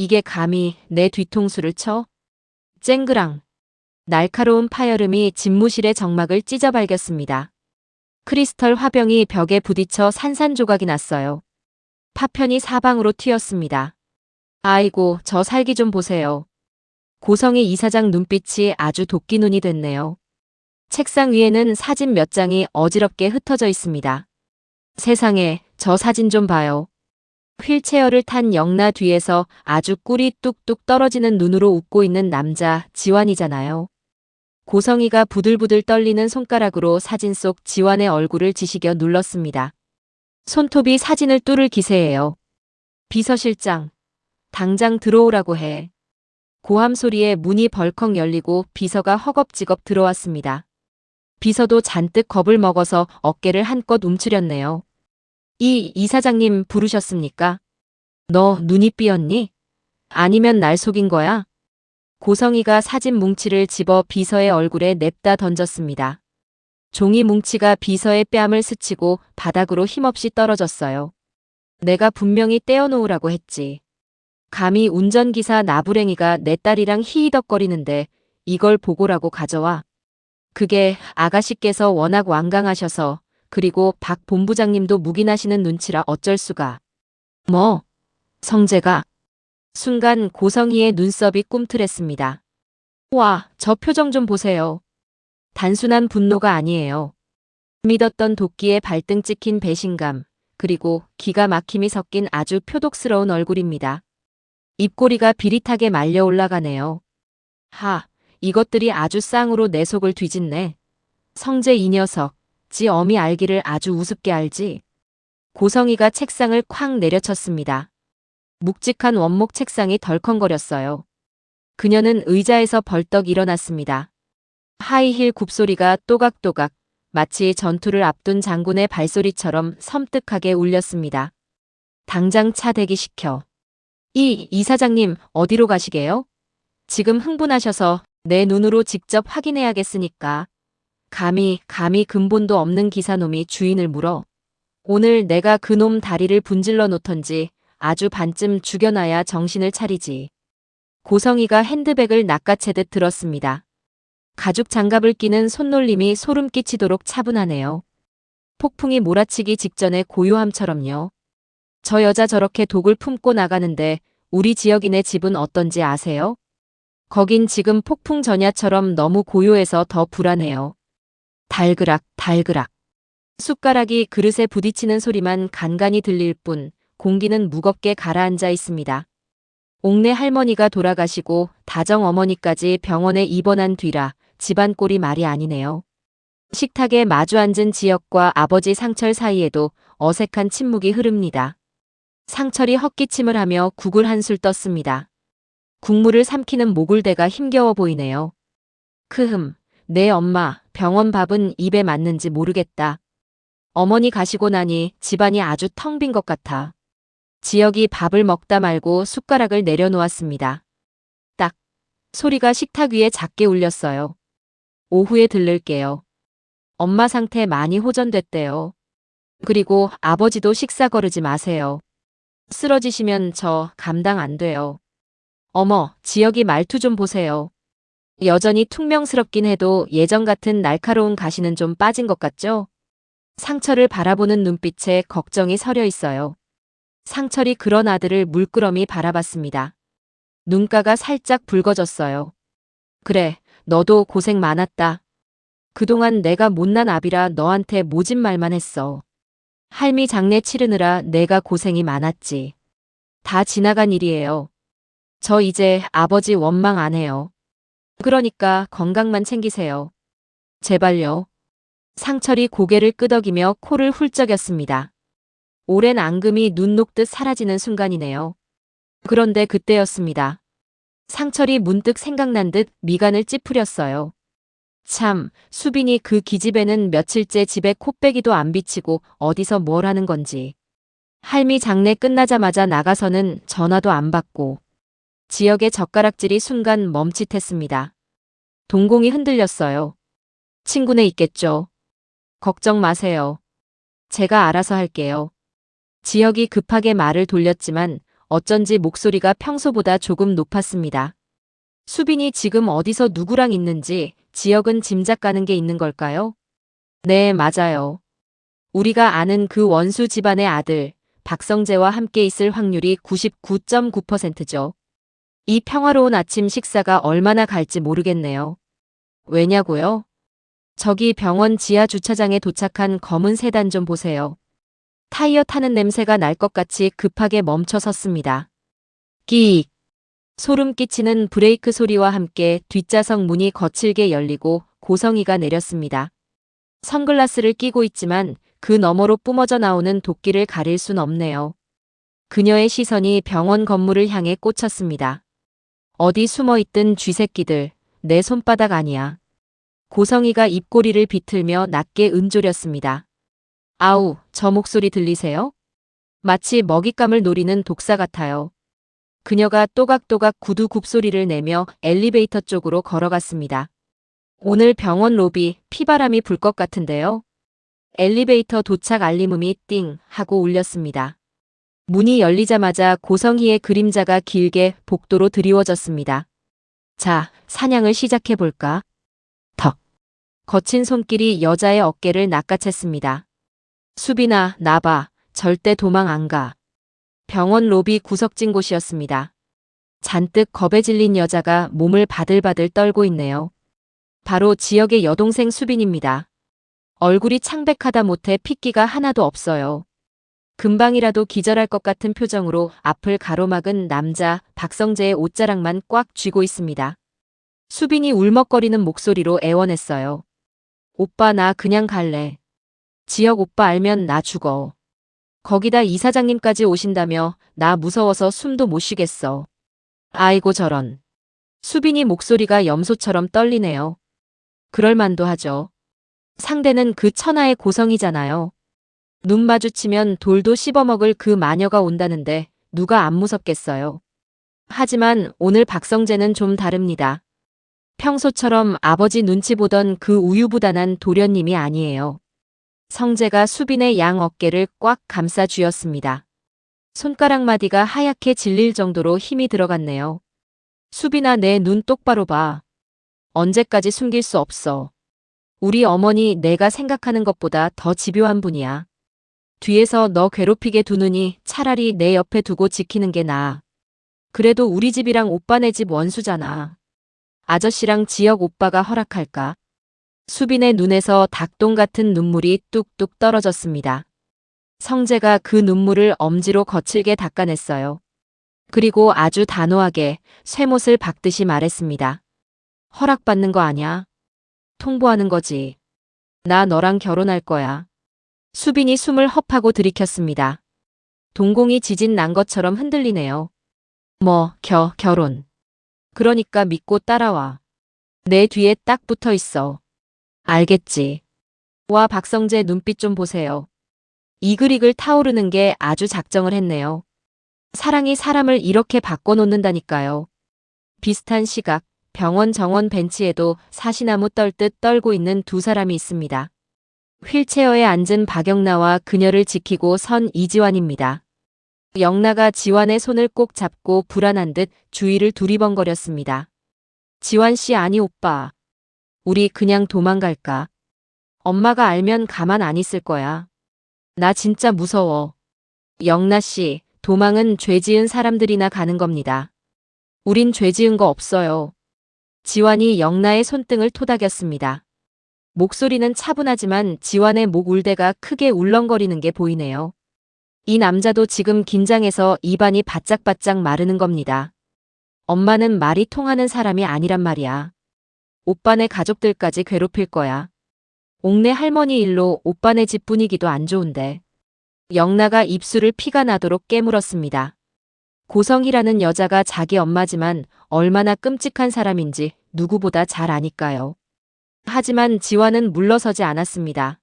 이게 감히 내 뒤통수를 쳐? 쨍그랑. 날카로운 파열음이 집무실의 정막을 찢어발겼습니다. 크리스털 화병이 벽에 부딪혀 산산조각이 났어요. 파편이 사방으로 튀었습니다. 아이고, 저 살기 좀 보세요. 고성의 이사장 눈빛이 아주 도끼 눈이 됐네요. 책상 위에는 사진 몇 장이 어지럽게 흩어져 있습니다. 세상에, 저 사진 좀 봐요. 휠체어를 탄 영나 뒤에서 아주 꿀이 뚝뚝 떨어지는 눈으로 웃고 있는 남자 지환이잖아요. 고성이가 부들부들 떨리는 손가락으로 사진 속 지환의 얼굴을 지시겨 눌렀습니다. 손톱이 사진을 뚫을 기세예요. 비서실장, 당장 들어오라고 해. 고함 소리에 문이 벌컥 열리고 비서가 허겁지겁 들어왔습니다. 비서도 잔뜩 겁을 먹어서 어깨를 한껏 움츠렸네요. 이 이사장님 부르셨습니까? 너 눈이 삐었니? 아니면 날 속인 거야? 고성이가 사진 뭉치를 집어 비서의 얼굴에 냅다 던졌습니다. 종이 뭉치가 비서의 뺨을 스치고 바닥으로 힘없이 떨어졌어요. 내가 분명히 떼어놓으라고 했지. 감히 운전기사 나부랭이가 내 딸이랑 히히덕거리는데 이걸 보고라고 가져와. 그게 아가씨께서 워낙 완강하셔서 그리고 박 본부장님도 묵인하시는 눈치라 어쩔 수가. 뭐? 성재가. 순간 고성이의 눈썹이 꿈틀했습니다. 와, 저 표정 좀 보세요. 단순한 분노가 아니에요. 믿었던 도끼에 발등 찍힌 배신감, 그리고 기가 막힘이 섞인 아주 표독스러운 얼굴입니다. 입꼬리가 비릿하게 말려 올라가네요. 하, 이것들이 아주 쌍으로 내 속을 뒤집네. 성재 이 녀석, 지 어미 알기를 아주 우습게 알지. 고성이가 책상을 쾅 내려쳤습니다. 묵직한 원목 책상이 덜컹거렸어요. 그녀는 의자에서 벌떡 일어났습니다. 하이힐 굽소리가 또각또각 마치 전투를 앞둔 장군의 발소리처럼 섬뜩하게 울렸습니다. 당장 차 대기시켜. 이 이사장님 어디로 가시게요? 지금 흥분하셔서 내 눈으로 직접 확인해야겠으니까. 감히 감히 근본도 없는 기사놈이 주인을 물어. 오늘 내가 그놈 다리를 분질러 놓던지 아주 반쯤 죽여놔야 정신을 차리지. 고성이가 핸드백을 낚아채듯 들었습니다. 가죽 장갑을 끼는 손놀림이 소름 끼치도록 차분하네요. 폭풍이 몰아치기 직전의 고요함처럼요. 저 여자 저렇게 독을 품고 나가는데 우리 지역인의 집은 어떤지 아세요? 거긴 지금 폭풍 전야처럼 너무 고요해서 더 불안해요. 달그락, 달그락. 숟가락이 그릇에 부딪히는 소리만 간간히 들릴 뿐 공기는 무겁게 가라앉아 있습니다. 옥내 할머니가 돌아가시고 다정 어머니까지 병원에 입원한 뒤라 집안 꼴이 말이 아니네요. 식탁에 마주 앉은 지역과 아버지 상철 사이에도 어색한 침묵이 흐릅니다. 상철이 헛기침을 하며 국을 한술 떴습니다. 국물을 삼키는 모굴대가 힘겨워 보이네요. 크흠, 내 엄마, 병원 밥은 입에 맞는지 모르겠다. 어머니 가시고 나니 집안이 아주 텅 빈 것 같아. 지역이 밥을 먹다 말고 숟가락을 내려놓았습니다. 딱. 소리가 식탁 위에 작게 울렸어요. 오후에 들를게요. 엄마 상태 많이 호전됐대요. 그리고 아버지도 식사 거르지 마세요. 쓰러지시면 저 감당 안 돼요. 어머, 지역이 말투 좀 보세요. 여전히 퉁명스럽긴 해도 예전 같은 날카로운 가시는 좀 빠진 것 같죠? 상철을 바라보는 눈빛에 걱정이 서려 있어요. 상철이 그런 아들을 물끄러미 바라봤습니다. 눈가가 살짝 붉어졌어요. 그래, 너도 고생 많았다. 그동안 내가 못난 아비라 너한테 모진 말만 했어. 할미 장례 치르느라 내가 고생이 많았지. 다 지나간 일이에요. 저 이제 아버지 원망 안 해요. 그러니까 건강만 챙기세요. 제발요. 상철이 고개를 끄덕이며 코를 훌쩍였습니다. 오랜 앙금이 눈 녹듯 사라지는 순간이네요. 그런데 그때였습니다. 상철이 문득 생각난 듯 미간을 찌푸렸어요. 참, 수빈이 그 기집애는 며칠째 집에 코빼기도 안 비치고 어디서 뭘 하는 건지. 할미 장례 끝나자마자 나가서는 전화도 안 받고. 지역의 젓가락질이 순간 멈칫했습니다. 동공이 흔들렸어요. 친구네 있겠죠. 걱정 마세요. 제가 알아서 할게요. 지역이 급하게 말을 돌렸지만 어쩐지 목소리가 평소보다 조금 높았습니다. 수빈이 지금 어디서 누구랑 있는지 지역은 짐작 가는 게 있는 걸까요? 네, 맞아요. 우리가 아는 그 원수 집안의 아들, 박성재와 함께 있을 확률이 99.9%죠. 이 평화로운 아침 식사가 얼마나 갈지 모르겠네요. 왜냐고요? 저기 병원 지하 주차장에 도착한 검은 세단 좀 보세요. 타이어 타는 냄새가 날 것 같이 급하게 멈춰 섰습니다. 끼익. 소름 끼치는 브레이크 소리와 함께 뒷좌석 문이 거칠게 열리고 고성이가 내렸습니다. 선글라스를 끼고 있지만 그 너머로 뿜어져 나오는 도끼를 가릴 순 없네요. 그녀의 시선이 병원 건물을 향해 꽂혔습니다. 어디 숨어 있든 쥐새끼들, 내 손바닥 아니야. 고성이가 입꼬리를 비틀며 낮게 은조렸습니다. 아우, 저 목소리 들리세요? 마치 먹잇감을 노리는 독사 같아요. 그녀가 또각또각 구두 굽소리를 내며 엘리베이터 쪽으로 걸어갔습니다. 오늘 병원 로비 피바람이 불 것 같은데요. 엘리베이터 도착 알림음이 띵 하고 울렸습니다. 문이 열리자마자 고성희의 그림자가 길게 복도로 드리워졌습니다. 자, 사냥을 시작해볼까? 턱. 거친 손길이 여자의 어깨를 낚아챘습니다. 수빈아, 나봐. 절대 도망 안 가. 병원 로비 구석진 곳이었습니다. 잔뜩 겁에 질린 여자가 몸을 바들바들 떨고 있네요. 바로 지역의 여동생 수빈입니다. 얼굴이 창백하다 못해 핏기가 하나도 없어요. 금방이라도 기절할 것 같은 표정으로 앞을 가로막은 남자 박성재의 옷자락만 꽉 쥐고 있습니다. 수빈이 울먹거리는 목소리로 애원했어요. 오빠 나 그냥 갈래. 지역 오빠 알면 나 죽어. 거기다 이사장님까지 오신다며 나 무서워서 숨도 못 쉬겠어. 아이고 저런. 수빈이 목소리가 염소처럼 떨리네요. 그럴만도 하죠. 상대는 그 천하의 고성이잖아요. 눈 마주치면 돌도 씹어먹을 그 마녀가 온다는데 누가 안 무섭겠어요. 하지만 오늘 박성재는 좀 다릅니다. 평소처럼 아버지 눈치 보던 그 우유부단한 도련님이 아니에요. 성재가 수빈의 양 어깨를 꽉 감싸 쥐었습니다. 손가락 마디가 하얗게 질릴 정도로 힘이 들어갔네요. 수빈아 내 눈 똑바로 봐. 언제까지 숨길 수 없어. 우리 어머니 내가 생각하는 것보다 더 집요한 분이야. 뒤에서 너 괴롭히게 두느니 차라리 내 옆에 두고 지키는 게 나아. 그래도 우리 집이랑 오빠네 집 원수잖아. 아저씨랑 지역 오빠가 허락할까? 수빈의 눈에서 닭똥 같은 눈물이 뚝뚝 떨어졌습니다. 성재가 그 눈물을 엄지로 거칠게 닦아냈어요. 그리고 아주 단호하게 쇠못을 박듯이 말했습니다. 허락받는 거 아냐? 통보하는 거지. 나 너랑 결혼할 거야. 수빈이 숨을 헛하고 들이켰습니다. 동공이 지진 난 것처럼 흔들리네요. 뭐, 겨, 결혼. 그러니까 믿고 따라와. 내 뒤에 딱 붙어 있어. 알겠지. 와, 박성재 눈빛 좀 보세요. 이글이글 타오르는 게 아주 작정을 했네요. 사랑이 사람을 이렇게 바꿔놓는다니까요. 비슷한 시각, 병원 정원 벤치에도 사시나무 떨듯 떨고 있는 두 사람이 있습니다. 휠체어에 앉은 박영나와 그녀를 지키고 선 이지환입니다. 영나가 지환의 손을 꼭 잡고 불안한 듯 주위를 두리번거렸습니다. 지환 씨 아니 오빠. 우리 그냥 도망갈까? 엄마가 알면 가만 안 있을 거야. 나 진짜 무서워. 영나 씨, 도망은 죄 지은 사람들이나 가는 겁니다. 우린 죄 지은 거 없어요. 지환이 영나의 손등을 토닥였습니다. 목소리는 차분하지만 지환의 목 울대가 크게 울렁거리는 게 보이네요. 이 남자도 지금 긴장해서 입안이 바짝바짝 마르는 겁니다. 엄마는 말이 통하는 사람이 아니란 말이야. 오빠네 가족들까지 괴롭힐 거야. 옥내 할머니 일로 오빠네 집 분위기도 안 좋은데. 영나가 입술을 피가 나도록 깨물었습니다. 고성이라는 여자가 자기 엄마지만 얼마나 끔찍한 사람인지 누구보다 잘 아니까요. 하지만 지화는 물러서지 않았습니다.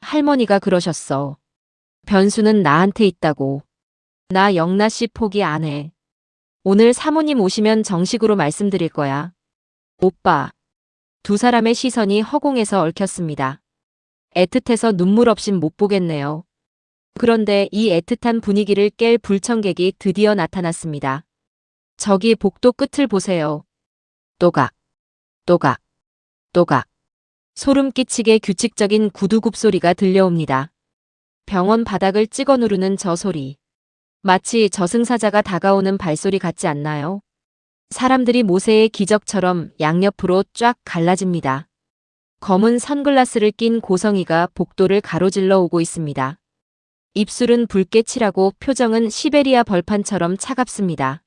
할머니가 그러셨어. 변수는 나한테 있다고. 나 영나 씨 포기 안 해. 오늘 사모님 오시면 정식으로 말씀드릴 거야. 오빠. 두 사람의 시선이 허공에서 얽혔습니다. 애틋해서 눈물 없인 못 보겠네요. 그런데 이 애틋한 분위기를 깰 불청객이 드디어 나타났습니다. 저기 복도 끝을 보세요. 또각, 또각, 또각. 소름 끼치게 규칙적인 구두굽 소리가 들려옵니다. 병원 바닥을 찍어 누르는 저 소리. 마치 저승사자가 다가오는 발소리 같지 않나요? 사람들이 모세의 기적처럼 양옆으로 쫙 갈라집니다. 검은 선글라스를 낀 고성이가 복도를 가로질러 오고 있습니다. 입술은 붉게 칠하고 표정은 시베리아 벌판처럼 차갑습니다.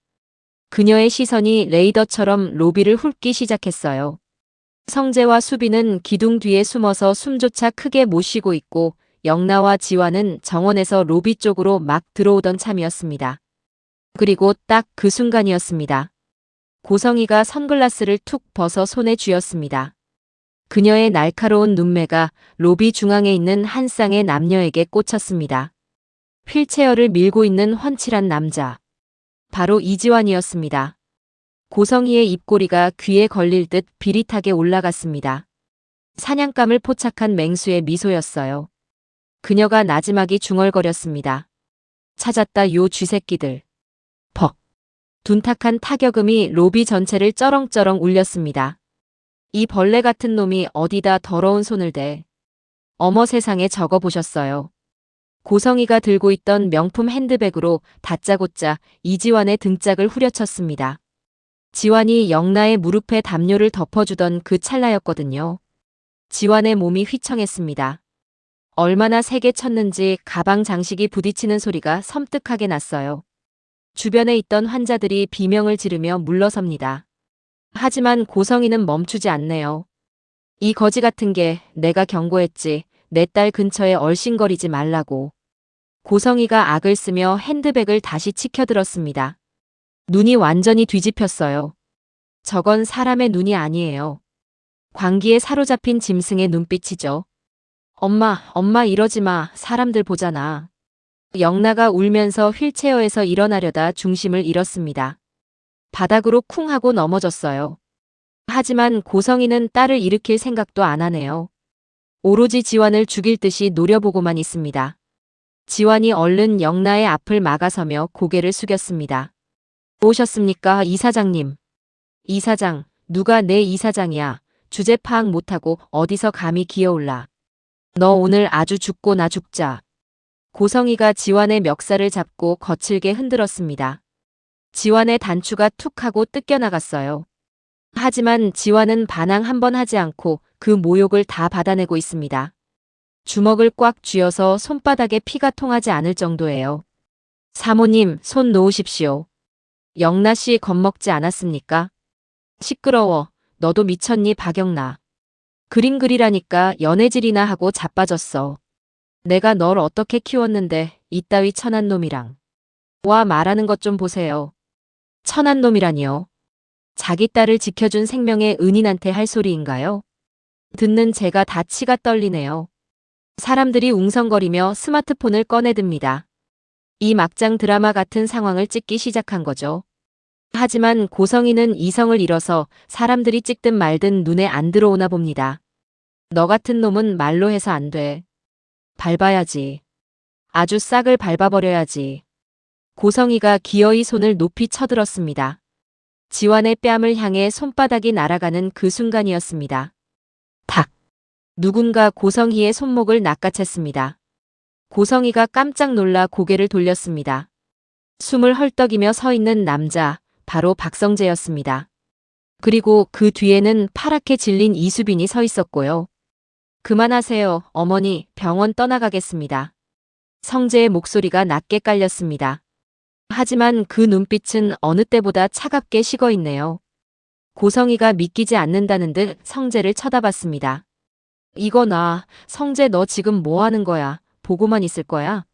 그녀의 시선이 레이더처럼 로비를 훑기 시작했어요. 성재와 수비는 기둥 뒤에 숨어서 숨조차 크게 못 쉬고 있고 영나와 지화는 정원에서 로비 쪽으로 막 들어오던 참이었습니다. 그리고 딱 그 순간이었습니다. 고성이가 선글라스를 툭 벗어 손에 쥐었습니다. 그녀의 날카로운 눈매가 로비 중앙에 있는 한 쌍의 남녀에게 꽂혔습니다. 휠체어를 밀고 있는 훤칠한 남자. 바로 이지환이었습니다. 고성희의 입꼬리가 귀에 걸릴 듯 비릿하게 올라갔습니다. 사냥감을 포착한 맹수의 미소였어요. 그녀가 나지막이 중얼거렸습니다. 찾았다 요 쥐새끼들. 퍽. 둔탁한 타격음이 로비 전체를 쩌렁쩌렁 울렸습니다. 이 벌레 같은 놈이 어디다 더러운 손을 대. 어머 세상에 적어 보셨어요. 고성이가 들고 있던 명품 핸드백으로 다짜고짜 이지환의 등짝을 후려쳤습니다. 지환이 영나의 무릎에 담요를 덮어주던 그 찰나였거든요. 지환의 몸이 휘청했습니다. 얼마나 세게 쳤는지 가방 장식이 부딪히는 소리가 섬뜩하게 났어요. 주변에 있던 환자들이 비명을 지르며 물러섭니다. 하지만 고성이는 멈추지 않네요. 이 거지 같은 게 내가 경고했지. 내 딸 근처에 얼씬거리지 말라고. 고성이가 악을 쓰며 핸드백을 다시 치켜들었습니다. 눈이 완전히 뒤집혔어요. 저건 사람의 눈이 아니에요. 광기에 사로잡힌 짐승의 눈빛이죠. 엄마, 엄마 이러지 마. 사람들 보잖아. 영나가 울면서 휠체어에서 일어나려다 중심을 잃었습니다. 바닥으로 쿵 하고 넘어졌어요. 하지만 고성이는 딸을 일으킬 생각도 안 하네요. 오로지 지환을 죽일 듯이 노려보고만 있습니다. 지환이 얼른 영나의 앞을 막아서며 고개를 숙였습니다. 오셨습니까, 이사장님? 이사장, 누가 내 이사장이야. 주제 파악 못하고 어디서 감히 기어올라. 너 오늘 아주 죽고 나 죽자. 고성이가 지환의 멱살을 잡고 거칠게 흔들었습니다. 지환의 단추가 툭 하고 뜯겨나갔어요. 하지만 지환은 반항 한 번 하지 않고 그 모욕을 다 받아내고 있습니다. 주먹을 꽉 쥐어서 손바닥에 피가 통하지 않을 정도예요. 사모님, 손 놓으십시오. 영나 씨 겁먹지 않았습니까? 시끄러워. 너도 미쳤니, 박영나. 그림 그리라니까 연애질이나 하고 자빠졌어. 내가 널 어떻게 키웠는데 이따위 천한 놈이랑. 와 말하는 것 좀 보세요. 천한 놈이라니요. 자기 딸을 지켜준 생명의 은인한테 할 소리인가요? 듣는 제가 다 치가 떨리네요. 사람들이 웅성거리며 스마트폰을 꺼내듭니다. 이 막장 드라마 같은 상황을 찍기 시작한 거죠. 하지만 고성이는 이성을 잃어서 사람들이 찍든 말든 눈에 안 들어오나 봅니다. 너 같은 놈은 말로 해서 안 돼. 밟아야지. 아주 싹을 밟아버려야지. 고성이가 기어이 손을 높이 쳐들었습니다. 지환의 뺨을 향해 손바닥이 날아가는 그 순간이었습니다. 탁! 누군가 고성희의 손목을 낚아챘습니다. 고성희가 깜짝 놀라 고개를 돌렸습니다. 숨을 헐떡이며 서 있는 남자, 바로 박성재였습니다. 그리고 그 뒤에는 파랗게 질린 이수빈이 서 있었고요. 그만하세요, 어머니, 병원 떠나가겠습니다. 성재의 목소리가 낮게 깔렸습니다. 하지만 그 눈빛은 어느 때보다 차갑게 식어 있네요. 고성이가 믿기지 않는다는 듯 성재를 쳐다봤습니다. 이거 나, 성재 너 지금 뭐 하는 거야? 보고만 있을 거야?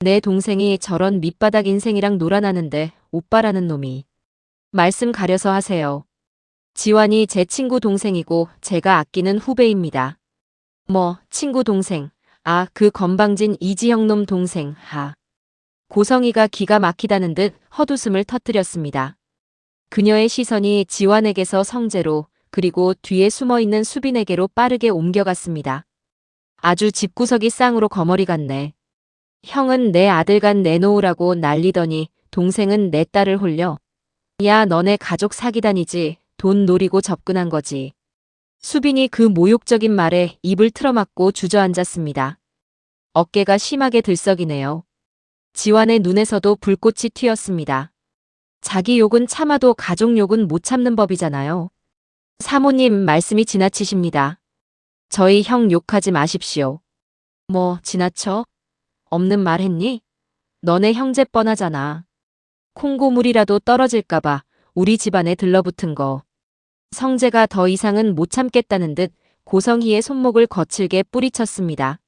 내 동생이 저런 밑바닥 인생이랑 놀아나는데 오빠라는 놈이. 말씀 가려서 하세요. 지환이 제 친구 동생이고 제가 아끼는 후배입니다. 뭐, 친구 동생. 아, 그 건방진 이지형 놈 동생, 하. 고성이가 기가 막히다는 듯 헛웃음을 터뜨렸습니다. 그녀의 시선이 지환에게서 성재로 그리고 뒤에 숨어있는 수빈에게로 빠르게 옮겨갔습니다. 아주 집구석이 쌍으로 거머리 같네. 형은 내 아들간 내놓으라고 난리더니 동생은 내 딸을 홀려. 야, 너네 가족 사기단이지. 돈 노리고 접근한 거지. 수빈이 그 모욕적인 말에 입을 틀어막고 주저앉았습니다. 어깨가 심하게 들썩이네요. 지환의 눈에서도 불꽃이 튀었습니다. 자기 욕은 참아도 가족 욕은 못 참는 법이잖아요. 사모님 말씀이 지나치십니다. 저희 형 욕하지 마십시오. 뭐 지나쳐? 없는 말 했니? 너네 형제 뻔하잖아. 콩고물이라도 떨어질까봐 우리 집안에 들러붙은 거. 성재가 더 이상은 못 참겠다는 듯 고성희의 손목을 거칠게 뿌리쳤습니다.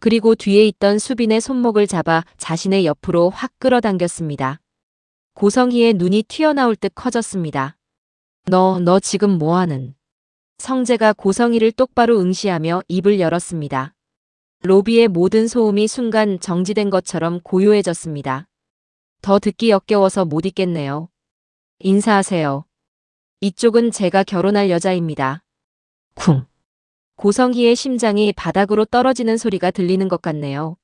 그리고 뒤에 있던 수빈의 손목을 잡아 자신의 옆으로 확 끌어당겼습니다. 고성희의 눈이 튀어나올 듯 커졌습니다. 너, 너 지금 뭐하는? 성재가 고성희를 똑바로 응시하며 입을 열었습니다. 로비의 모든 소음이 순간 정지된 것처럼 고요해졌습니다. 더 듣기 역겨워서 못 있겠네요. 인사하세요. 이쪽은 제가 결혼할 여자입니다. 쿵. 고성희의 심장이 바닥으로 떨어지는 소리가 들리는 것 같네요.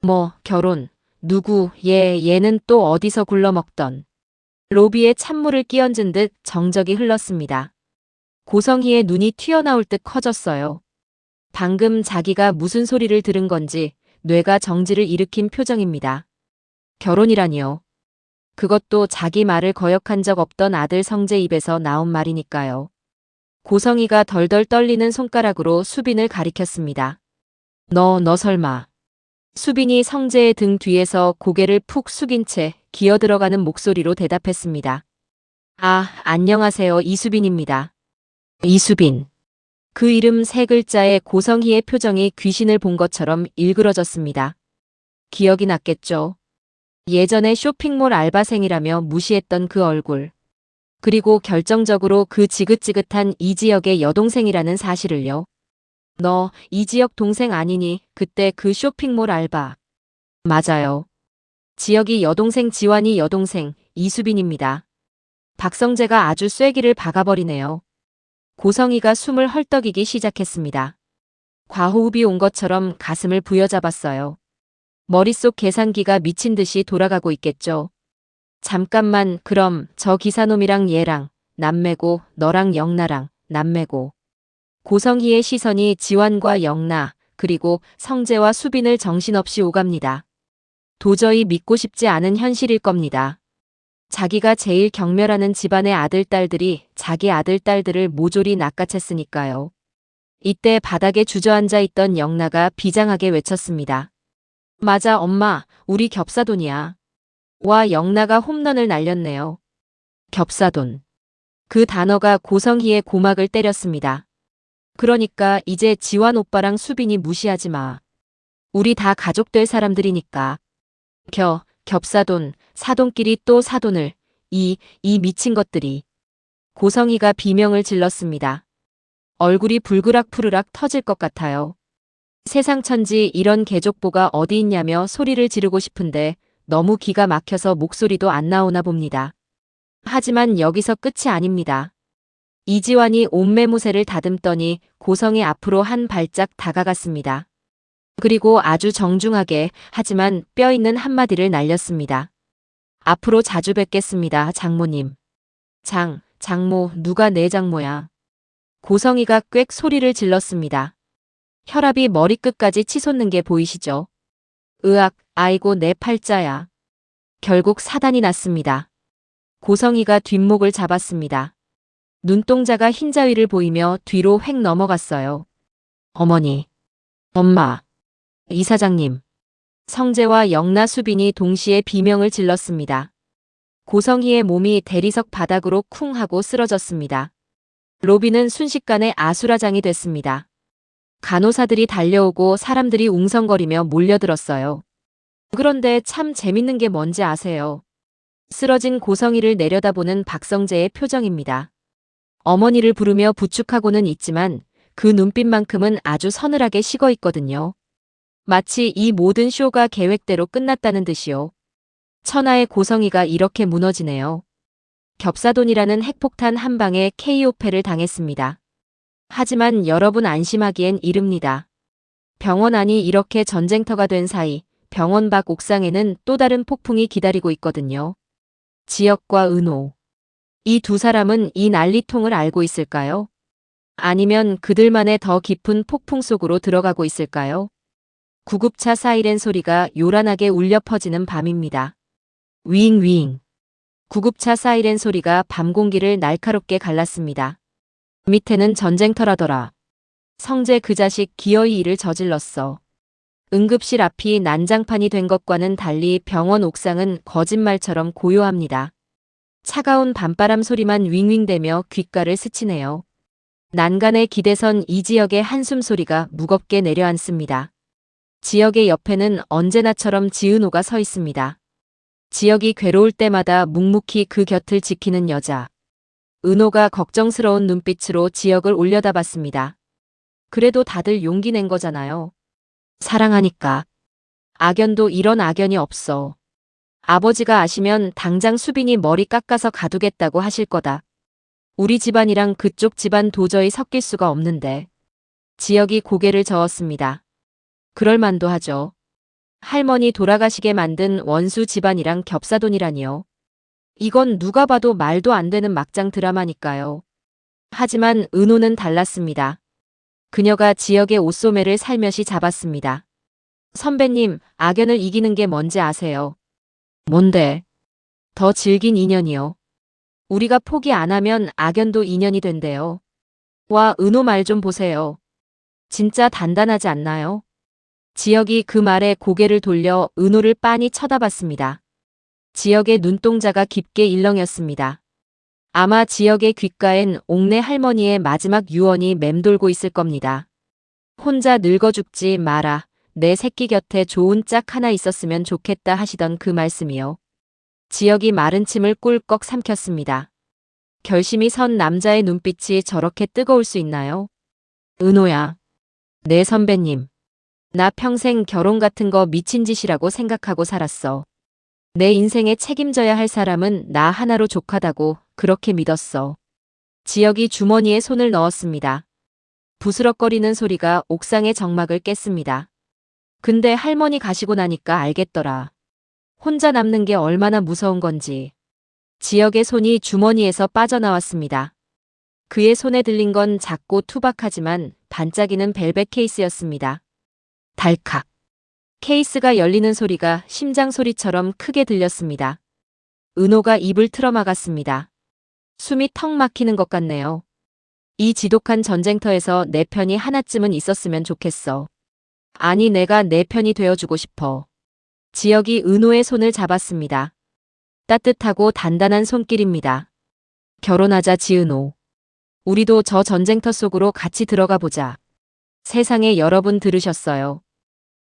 뭐, 결혼. 누구, 얘, 얘는 또 어디서 굴러먹던. 로비에 찬물을 끼얹은 듯 정적이 흘렀습니다. 고성희의 눈이 튀어나올 듯 커졌어요. 방금 자기가 무슨 소리를 들은 건지 뇌가 정지를 일으킨 표정입니다. 결혼이라니요. 그것도 자기 말을 거역한 적 없던 아들 성재 입에서 나온 말이니까요. 고성희가 덜덜 떨리는 손가락으로 수빈을 가리켰습니다. 너, 너 설마. 수빈이 성재의 등 뒤에서 고개를 푹 숙인 채 기어 들어가는 목소리로 대답했습니다. 아, 안녕하세요. 이수빈입니다. 이수빈. 그 이름 세 글자에 고성희의 표정이 귀신을 본 것처럼 일그러졌습니다. 기억이 났겠죠. 예전에 쇼핑몰 알바생이라며 무시했던 그 얼굴. 그리고 결정적으로 그 지긋지긋한 이 지역의 여동생이라는 사실을요. 너 이 지역 동생 아니니 그때 그 쇼핑몰 알바. 맞아요. 지역이 여동생 지환이 여동생 이수빈입니다. 박성재가 아주 쐐기를 박아버리네요. 고성이가 숨을 헐떡이기 시작했습니다. 과호흡이 온 것처럼 가슴을 부여잡았어요. 머릿속 계산기가 미친 듯이 돌아가고 있겠죠. 잠깐만 그럼 저 기사놈이랑 얘랑 남매고 너랑 영나랑 남매고 고성희의 시선이 지환과 영나 그리고 성재와 수빈을 정신없이 오갑니다. 도저히 믿고 싶지 않은 현실일 겁니다. 자기가 제일 경멸하는 집안의 아들 딸들이 자기 아들 딸들을 모조리 낚아챘으니까요. 이때 바닥에 주저앉아 있던 영나가 비장하게 외쳤습니다. 맞아 엄마, 우리 겹사돈이야. 와 영나가 홈런을 날렸네요. 겹사돈. 그 단어가 고성희의 고막을 때렸습니다. 그러니까 이제 지환 오빠랑 수빈이 무시하지 마. 우리 다 가족 될 사람들이니까. 겨, 겹사돈, 사돈끼리 또 사돈을, 이, 이 미친 것들이. 고성희가 비명을 질렀습니다. 얼굴이 불그락푸르락 터질 것 같아요. 세상 천지 이런 개족보가 어디 있냐며 소리를 지르고 싶은데 너무 기가 막혀서 목소리도 안 나오나 봅니다. 하지만 여기서 끝이 아닙니다. 이지환이 옷매무새를 다듬더니 고성의 앞으로 한 발짝 다가갔습니다. 그리고 아주 정중하게 하지만 뼈 있는 한마디를 날렸습니다. 앞으로 자주 뵙겠습니다, 장모님. 장, 장모, 누가 내 장모야. 고성이가 꽥 소리를 질렀습니다. 혈압이 머리끝까지 치솟는 게 보이시죠? 으악, 아이고 내 팔자야. 결국 사단이 났습니다. 고성이가 뒷목을 잡았습니다. 눈동자가 흰자위를 보이며 뒤로 획 넘어갔어요. 어머니. 엄마. 이사장님. 성재와 영나 수빈이 동시에 비명을 질렀습니다. 고성희의 몸이 대리석 바닥으로 쿵 하고 쓰러졌습니다. 로비는 순식간에 아수라장이 됐습니다. 간호사들이 달려오고 사람들이 웅성거리며 몰려들었어요. 그런데 참 재밌는 게 뭔지 아세요? 쓰러진 고성희를 내려다보는 박성재의 표정입니다. 어머니를 부르며 부축하고는 있지만 그 눈빛만큼은 아주 서늘하게 식어 있거든요. 마치 이 모든 쇼가 계획대로 끝났다는 듯이요. 천하의 고성이가 이렇게 무너지네요. 겹사돈이라는 핵폭탄 한 방에 KO패를 당했습니다. 하지만 여러분 안심하기엔 이릅니다. 병원 안이 이렇게 전쟁터가 된 사이 병원 밖 옥상에는 또 다른 폭풍이 기다리고 있거든요. 지역과 은호. 이 두 사람은 이 난리통을 알고 있을까요? 아니면 그들만의 더 깊은 폭풍 속으로 들어가고 있을까요? 구급차 사이렌 소리가 요란하게 울려 퍼지는 밤입니다. 윙 윙. 구급차 사이렌 소리가 밤 공기를 날카롭게 갈랐습니다. 밑에는 전쟁터라더라. 성재 그 자식 기어이 일을 저질렀어. 응급실 앞이 난장판이 된 것과는 달리 병원 옥상은 거짓말처럼 고요합니다. 차가운 밤바람 소리만 윙윙대며 귓가를 스치네요. 난간에 기대선 이 지역의 한숨 소리가 무겁게 내려앉습니다. 지역의 옆에는 언제나처럼 지은호가 서 있습니다. 지역이 괴로울 때마다 묵묵히 그 곁을 지키는 여자. 은호가 걱정스러운 눈빛으로 지역을 올려다봤습니다. 그래도 다들 용기 낸 거잖아요. 사랑하니까. 악연도 이런 악연이 없어. 아버지가 아시면 당장 수빈이 머리 깎아서 가두겠다고 하실 거다. 우리 집안이랑 그쪽 집안 도저히 섞일 수가 없는데. 지역이 고개를 저었습니다. 그럴 만도 하죠. 할머니 돌아가시게 만든 원수 집안이랑 겹사돈이라니요. 이건 누가 봐도 말도 안 되는 막장 드라마니까요. 하지만 은호는 달랐습니다. 그녀가 지역의 옷소매를 살며시 잡았습니다. 선배님, 악연을 이기는 게 뭔지 아세요? 뭔데? 더 질긴 인연이요. 우리가 포기 안 하면 악연도 인연이 된대요. 와, 은호 말 좀 보세요. 진짜 단단하지 않나요? 지역이 그 말에 고개를 돌려 은호를 빤히 쳐다봤습니다. 지역의 눈동자가 깊게 일렁였습니다. 아마 지역의 귓가엔 옥내 할머니의 마지막 유언이 맴돌고 있을 겁니다. 혼자 늙어 죽지 마라. 내 새끼 곁에 좋은 짝 하나 있었으면 좋겠다 하시던 그 말씀이요. 지역이 마른 침을 꿀꺽 삼켰습니다. 결심이 선 남자의 눈빛이 저렇게 뜨거울 수 있나요? 은호야. 내 선배님. 나 평생 결혼 같은 거 미친 짓이라고 생각하고 살았어. 내 인생에 책임져야 할 사람은 나 하나로 족하다고 그렇게 믿었어. 지역이 주머니에 손을 넣었습니다. 부스럭거리는 소리가 옥상의 정막을 깼습니다. 근데 할머니 가시고 나니까 알겠더라. 혼자 남는 게 얼마나 무서운 건지. 지역의 손이 주머니에서 빠져나왔습니다. 그의 손에 들린 건 작고 투박하지만 반짝이는 벨벳 케이스였습니다. 달칵. 케이스가 열리는 소리가 심장 소리처럼 크게 들렸습니다. 은호가 입을 틀어막았습니다. 숨이 턱 막히는 것 같네요. 이 지독한 전쟁터에서 내 편이 하나쯤은 있었으면 좋겠어. 아니 내가 내 편이 되어주고 싶어. 지역이 은호의 손을 잡았습니다. 따뜻하고 단단한 손길입니다. 결혼하자 지은호. 우리도 저 전쟁터 속으로 같이 들어가 보자. 세상에 여러분 들으셨어요.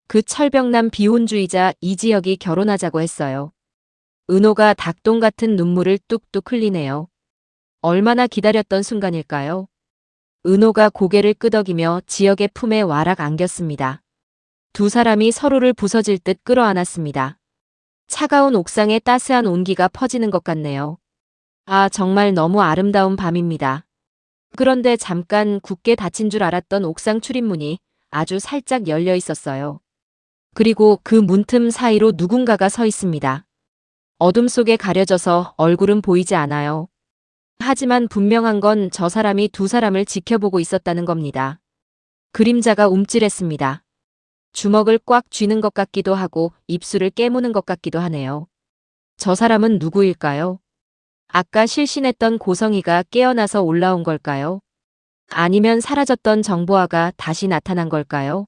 그 철벽남 비혼주의자 이지역이 결혼하자고 했어요. 은호가 닭똥 같은 눈물을 뚝뚝 흘리네요. 얼마나 기다렸던 순간일까요? 은호가 고개를 끄덕이며 지역의 품에 와락 안겼습니다. 두 사람이 서로를 부서질 듯 끌어안았습니다. 차가운 옥상에 따스한 온기가 퍼지는 것 같네요. 아, 정말 너무 아름다운 밤입니다. 그런데 잠깐 굳게 닫힌 줄 알았던 옥상 출입문이 아주 살짝 열려 있었어요. 그리고 그 문틈 사이로 누군가가 서 있습니다. 어둠 속에 가려져서 얼굴은 보이지 않아요. 하지만 분명한 건 저 사람이 두 사람을 지켜보고 있었다는 겁니다. 그림자가 움찔했습니다. 주먹을 꽉 쥐는 것 같기도 하고 입술을 깨무는 것 같기도 하네요. 저 사람은 누구일까요? 아까 실신했던 고성이가 깨어나서 올라온 걸까요? 아니면 사라졌던 정보아가 다시 나타난 걸까요?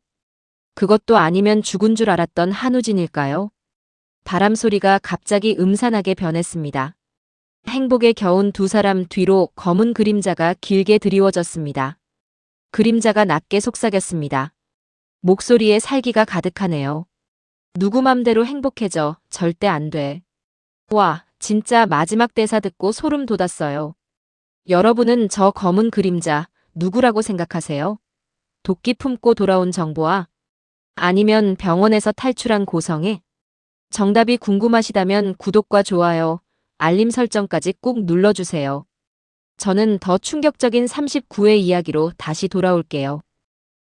그것도 아니면 죽은 줄 알았던 한우진일까요? 바람 소리가 갑자기 음산하게 변했습니다. 행복에 겨운 두 사람 뒤로 검은 그림자가 길게 드리워졌습니다. 그림자가 낮게 속삭였습니다. 목소리에 살기가 가득하네요. 누구 맘대로 행복해져 절대 안 돼. 와, 진짜 마지막 대사 듣고 소름 돋았어요. 여러분은 저 검은 그림자 누구라고 생각하세요? 도끼 품고 돌아온 정보와 아니면 병원에서 탈출한 고성에? 정답이 궁금하시다면 구독과 좋아요, 알림 설정까지 꾹 눌러주세요. 저는 더 충격적인 39회 이야기로 다시 돌아올게요.